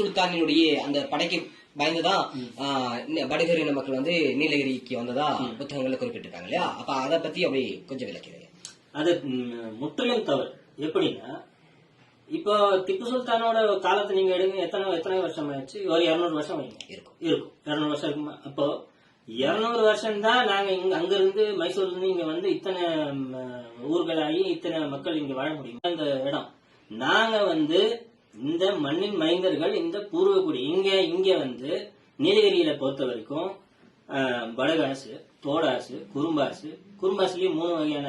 சுல்தானினுடைய அந்த படைக்கு பயந்துதான் வடகரி மக்கள் வந்து நீலகிரிக்கு வந்ததா புத்தகங்கள்ல குறிப்பிட்டிருக்காங்க இல்லையா? அப்ப அதை பத்தி அப்படி கொஞ்சம் விளக்கிறீங்க அது முற்றிலும் தவறு. எப்படின்னா இப்போ திப்பு சுல்தானோட காலத்தை நீங்க எடுங்க எத்தனை எத்தனை வருஷம் ஆயிடுச்சு? ஒரு இருநூறு வருஷம் இருக்கும். இருக்கும். இருநூறு வருஷம் இருக்குமா? அப்போ இருநூறு வருஷம் தான் நாங்க இங்க அங்கிருந்து மைசூர்ல இருந்து இங்க வந்து இத்தனை ஊர்களாகி இத்தனை மக்கள் இங்க வாழ முடியும். அந்த இடம். நாங்க வந்து இந்த மண்ணின் மைந்தர்கள் இந்த பூர்வகுடி இங்க இங்க வந்து நீலகிரியில பொறுத்த வரைக்கும் படகாசு தோடாசு குறும்பாசு குறும்பாசுலயும் மூணு வகையான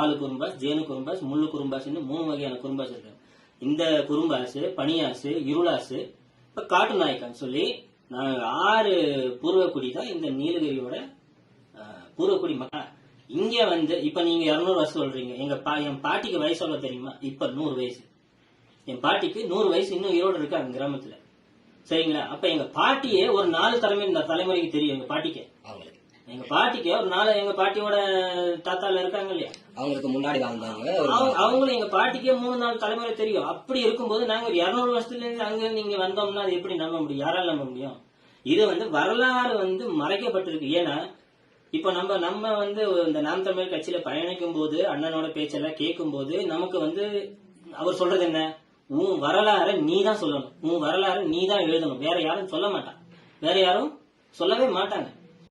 ஆளு குறும்பாஸ் ஜேனு குறும்பாஸ் முள்ளு குறும்பாசுன்னு மூணு வகையான குறும்பாஸ் இருக்கு. இந்த குறும்பாசு பனியாசு இருளாசு இப்ப காட்டு நாயக்கன் சொல்லி நாங்க ஆறு பூர்வக்குடி தான் இந்த நீலகிரியோட பூர்வக்குடி மக்கள். இங்க வந்து இப்ப நீங்க இருநூறு வயசு சொல்றீங்க. எங்க பா என் பாட்டிக்கு வயசு சொல்ல தெரியுமா? இப்ப நூறு வயசு. என் பாட்டிக்கு நூறு வயசு இன்னும் ஈரோடு இருக்கு அந்த கிராமத்துல. சரிங்களா? அப்ப எங்க பாட்டியே ஒரு நாலு தலைமை இந்த தலைமுறைக்கு தெரியும் எங்க பாட்டிக்கு. அவங்களுக்கு. எங்க பாட்டிக்கு ஒரு நாலு எங்க பாட்டியோட தாத்தால இருக்காங்க இல்லையா? அவங்களுக்கு முன்னாடி அவங்க- அவங்களும் எங்க பாட்டிக்கே மூணு நாலு தலைமுறை தெரியும். அப்படி இருக்கும்போது நாங்க ஒரு இருநூறு வருஷத்துல இருந்து அங்க இங்க வந்தோம்னா அது எப்படி நம்ப முடியும்? யாரால நம்ப முடியும்? இது வந்து வரலாறு வந்து மறைக்கப்பட்டிருக்கு. ஏன்னா இப்ப நம்ம நம்ம வந்து இந்த நாம் தமிழ் கட்சியில பயணிக்கும் போது அண்ணனோட பேச்செல்லாம் கேட்கும் போது நமக்கு வந்து அவர் சொல்றது என்ன? உன் வரலாறை நீ தான் சொல்லணும். உன் வரலாறை நீ தான் எழுதணும். வேற யாரும் சொல்ல மாட்டான் வேற யாரும் சொல்லவே மாட்டாங்க.